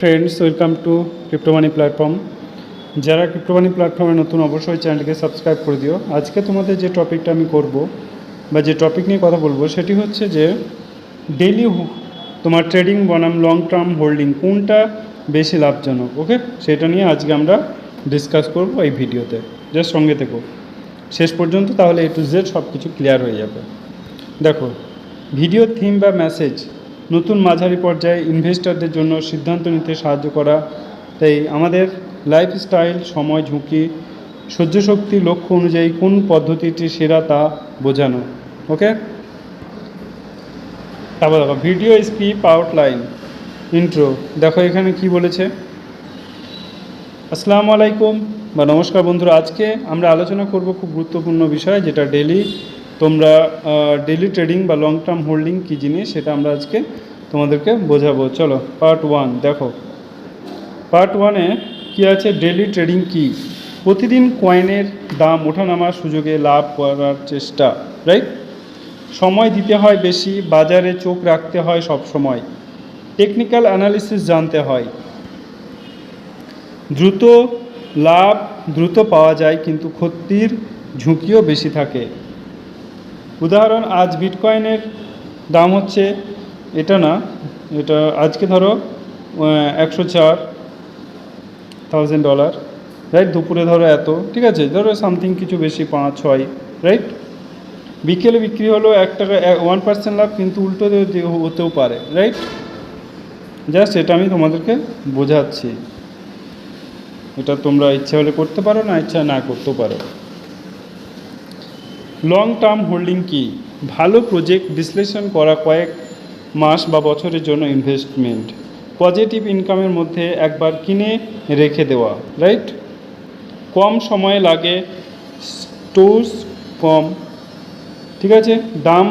Friends welcome to Crypto Money platform যারা ক্রিপ্টোমানি প্ল্যাটফর্মে নতুন, অবশ্যই চ্যানেলকে সাবস্ক্রাইব করে দিও। আজকে তোমাদের যে টপিকটা আমি করব বা যে টপিক নিয়ে কথা বলব, সেটি হচ্ছে যে ডেলি তোমার ট্রেডিং বনাম লং টার্ম হোল্ডিং কোনটা বেশি লাভজনক ওকে সেটা নিয়ে আজকে আমরা ডিসকাস করব এই ভিডিওতে। জাস্ট সঙ্গে থেকো। শেষ পর্যন্ত তাহলে এ টু জেড সব কিছু ক্লিয়ার হয়ে যাবে। দেখো ভিডিও থিম বা মেসেজ নতুন মাঝারি পর্যায়ে ইনভেস্টরদের জন্য সিদ্ধান্ত নিতে সাহায্য করা, তাই আমাদের লাইফস্টাইল সময়, ঝুঁকি সহ্য শক্তি লক্ষ্য অনুযায়ী কোন পদ্ধতিটি সেরা তা বোঝানো। ওকে? তারপর দেখো ভিডিও স্ক্রিপ আউটলাইন ইন্ট্রো দেখো এখানে কি বলেছে? আসসালামু আলাইকুম। বা নমস্কার বন্ধুরা, আজকে আমরা আলোচনা করব খুব গুরুত্বপূর্ণ বিষয়, যেটা ডেলি তোমরা ডেলি ট্রেডিং বা লং টার্ম হোল্ডিং কী জিনিস সেটা আমরা আজকে তোমাদেরকে বোঝাবো। চলো পার্ট ওয়ান দেখো। পার্ট ওয়ানে কী আছে? ডেলি ট্রেডিং কি? প্রতিদিন কয়েনের দাম ওঠানামার সুযোগে লাভ করার চেষ্টা রাইট সময় দিতে হয় বেশি, বাজারে চোখ রাখতে হয় সব সময়। টেকনিক্যাল অ্যানালিসিস জানতে হয়। দ্রুত লাভ দ্রুত পাওয়া যায়, কিন্তু ক্ষতির ঝুঁকিও বেশি থাকে। উদাহরণ, আজ বিটকয়েনের দাম হচ্ছে এটা না, এটা আজকে ধরো একশো চার থাউজেন্ড ডলার রাইট দুপুরে ধরো এত, ঠিক আছে? ধরো সামথিং কিছু বেশি, পাঁচ, ছয় রাইট বিকেলে বিক্রি হলো এক টাকা ওয়ান পার্সেন্ট লাভ, কিন্তু উল্টো হতেও পারে রাইট জাস্ট এটা আমি তোমাদেরকে বোঝাচ্ছি। এটা তোমরা ইচ্ছা হলে করতে পারো, না ইচ্ছা না করতেও পারো। লং টার্ম হোল্ডিং কি? ভালো প্রজেক্ট বিশ্লেষণ করা কয়েক মাস বা বছরের জন্য ইনভেস্টমেন্ট পজিটিভ ইনকামের মধ্যে একবার কিনে রেখে দেওয়া রাইট কম সময় লাগে স্টোর্স কম, ঠিক আছে? দাম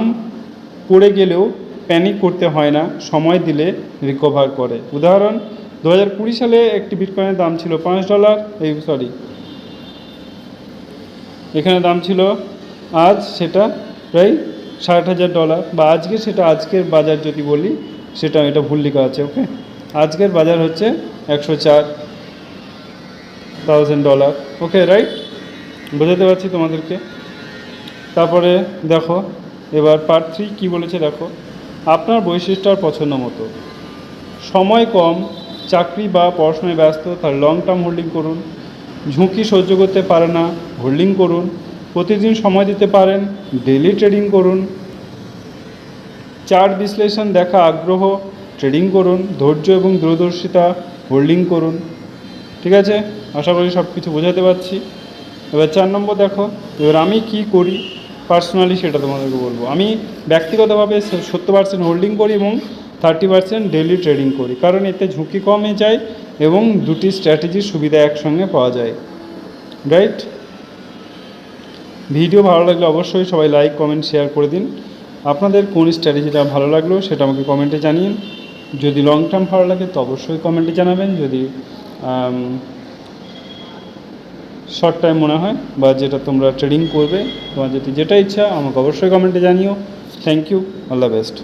পড়ে গেলেও প্যানিক করতে হয় না, সময় দিলে রিকভার করে। উদাহরণ দু হাজার কুড়ি সালে একটি বিটকয়েনের দাম ছিল পাঁচ ডলার এই সরি এখানে দাম ছিল আজ সেটা প্রায় ষাট হাজার ডলার বা আজকে সেটা আজকের বাজার যদি বলি, সেটা এটা ভুল লেখা আছে ওকে আজকের বাজার হচ্ছে একশো চার থাউজেন্ড ডলার ওকে রাইট বোঝাতে পারছি তোমাদেরকে? তারপরে দেখো, এবার পার্ট থ্রি কী বলেছে দেখো? আপনার বৈশিষ্ট্য আর পছন্দ মতো। সময় কম, চাকরি বা পড়াশোনায় ব্যস্ত, তার লং টার্ম হোল্ডিং করুন। ঝুঁকি সহ্য করতে পারে না হোল্ডিং করুন। প্রতিদিন সময় দিতে পারেন ডেলি ট্রেডিং করুন, চার্ট বিশ্লেষণ দেখা আগ্রহ ট্রেডিং করুন, ধৈর্য এবং দূরদর্শিতা হোল্ডিং করুন। ঠিক আছে? আশা করি সব কিছু বোঝাতে পারছি। এবার চার নম্বর দেখো, এবার আমি কি করি? পার্সোনালি সেটা তোমাদেরকে বলব। আমি ব্যক্তিগতভাবে সত্তর পার্সেন্ট হোল্ডিং করি এবং থার্টি পার্সেন্ট ডেলি ট্রেডিং করি। কারণ এতে ঝুঁকি কমে যায় এবং দুটি স্ট্র্যাটেজির সুবিধা একসঙ্গে পাওয়া যায়। রাইট ভিডিও ভালো লাগলে অবশ্যই সবাই লাইক কমেন্ট শেয়ার করে দিন। আপনাদের কোন স্ট্র্যাটেজিটা ভালো লাগল সেটা আমাকে কমেন্টে জানিয়ে যদি লং টার্ম ভালো লাগে তো অবশ্যই কমেন্টে জানাবেন। যদি শর্ট টাইম মনে হয় বা যেটা তোমরা ট্রেডিং করবে তোমার যদি যেটা ইচ্ছা আমাকে অবশ্যই কমেন্টে জানিও। Thank you all the best